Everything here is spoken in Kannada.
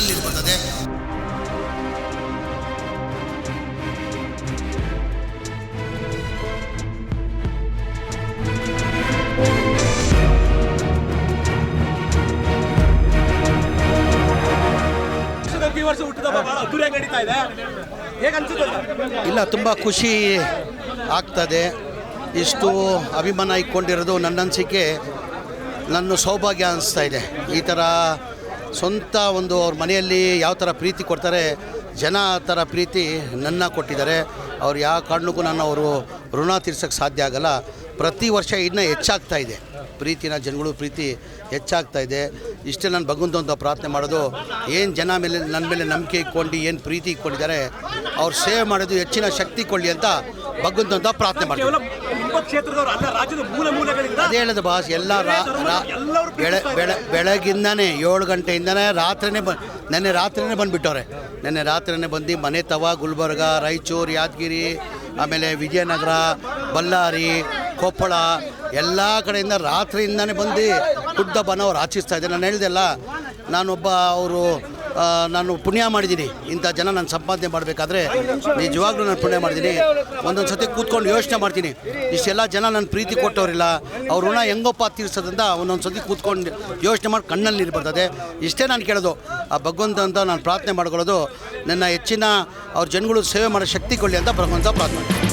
ಕಣ್ಣಲ್ಲಿರುತ್ತದೆ ವರ್ಷ ಇಲ್ಲ ತುಂಬ ಖುಷಿ ಆಗ್ತದೆ. ಇಷ್ಟು ಅಭಿಮಾನ ಇಕ್ಕೊಂಡಿರೋದು ನನ್ನ ಅನಿಸಿಕೆ ನನ್ನ ಸೌಭಾಗ್ಯ ಅನಿಸ್ತಾ ಇದೆ. ಈ ಥರ ಸ್ವಂತ ಒಂದು ಅವ್ರ ಮನೆಯಲ್ಲಿ ಯಾವ ಥರ ಪ್ರೀತಿ ಕೊಡ್ತಾರೆ, ಜನ ಥರ ಪ್ರೀತಿ ನನ್ನ ಕೊಟ್ಟಿದ್ದಾರೆ. ಅವ್ರು ಯಾವ ಕಾರಣಕ್ಕೂ ನಾನು ಅವರು ಋಣ ತೀರ್ಸೋಕ್ಕೆ ಸಾಧ್ಯ ಆಗಲ್ಲ. ಪ್ರತಿ ವರ್ಷ ಇನ್ನೂ ಹೆಚ್ಚಾಗ್ತಾ ಇದೆ. ಪ್ರೀತಿನ ಜನಗಳು ಪ್ರೀತಿ ಹೆಚ್ಚಾಗ್ತಾ ಇದೆ. ಇಷ್ಟೇ ನಾನು ಭಗವಂತ ಅಂತ ಪ್ರಾರ್ಥನೆ ಮಾಡೋದು, ಏನು ಜನ ಮೇಲೆ, ನನ್ನ ಮೇಲೆ ನಂಬಿಕೆ ಇಟ್ಕೊಂಡು, ಏನು ಪ್ರೀತಿ ಇಟ್ಕೊಂಡಿದ್ದಾರೆ, ಅವ್ರು ಸೇವೆ ಮಾಡೋದು ಹೆಚ್ಚಿನ ಶಕ್ತಿ ಕೊಳ್ಳಿ ಅಂತ ಭಗವಂತ ಪ್ರಾರ್ಥನೆ ಮಾಡ್ತೀನಿ. ಕ್ಷೇತ್ರದವರು ಅಲ್ಲ ರಾಜ್ಯದ ಮೂಲ ಮೂಲೆಗಳಿಂದ ಅದೇ ಹೇಳೋದು ಬಾಸ್ ಎಲ್ಲ ರಾ- ರಾ- ಎಲ್ಲರೂ ಬೆಳೆ ಬೆಳಗಿಂದನೇ ಏಳು ಗಂಟೆಯಿಂದನೇ ರಾತ್ರಿನೇ ಬ ನೆನ್ನೆ ರಾತ್ರಿನೇ ಬಂದುಬಿಟ್ಟವ್ರೆ. ನೆನ್ನೆ ರಾತ್ರಿನೇ ಬಂದು ಮನೆ ತವ ಗುಲ್ಬರ್ಗ ರಾಯಚೂರು ಯಾದಗಿರಿ ಆಮೇಲೆ ವಿಜಯನಗರ ಬಳ್ಳಾರಿ ಕೊಪ್ಪಳ ಎಲ್ಲ ಕಡೆಯಿಂದ ರಾತ್ರಿಯಿಂದನೇ ಬಂದು ಗುಡ್ಡ ಬನವ್ರು ಆಚರಿಸ್ತಾ ಇದ್ದಾರೆ. ನಾನು ಹೇಳ್ದೆಲ್ಲ ನಾನೊಬ್ಬ ಅವರು ನಾನು ಪುಣ್ಯ ಮಾಡಿದ್ದೀನಿ. ಇಂಥ ಜನ ನಾನು ಸಂಪಾದನೆ ಮಾಡಬೇಕಾದ್ರೆ ನಿಜವಾಗ್ಲೂ ನಾನು ಪುಣ್ಯ ಮಾಡಿದ್ದೀನಿ. ಒಂದೊಂದು ಸತಿ ಕೂತ್ಕೊಂಡು ಯೋಚನೆ ಮಾಡ್ತೀನಿ. ಇಷ್ಟೆಲ್ಲ ಜನ ನನ್ನ ಪ್ರೀತಿ ಕೊಟ್ಟವರಿಲ್ಲ. ಅವ್ರ ಋಣ ಹೆಂಗಪ್ಪ ತೀರ್ಸೋದ್ರಿಂದ ಒಂದೊಂದು ಸತಿ ಕೂತ್ಕೊಂಡು ಯೋಚನೆ ಮಾಡಿ ಕಣ್ಣಲ್ಲಿ ನೀರು ಬರ್ತದೆ. ಇಷ್ಟೇ ನಾನು ಕೇಳೋದು. ಆ ಭಗವಂತ ಅಂತ ನಾನು ಪ್ರಾರ್ಥನೆ ಮಾಡ್ಕೊಳ್ಳೋದು. ನನ್ನ ಹೆಚ್ಚಿನ ಅವ್ರ ಜನಗಳು ಸೇವೆ ಮಾಡೋ ಶಕ್ತಿ ಕೊಡಲಿ ಅಂತ ಭಗವಂತ ಪ್ರಾರ್ಥನೆ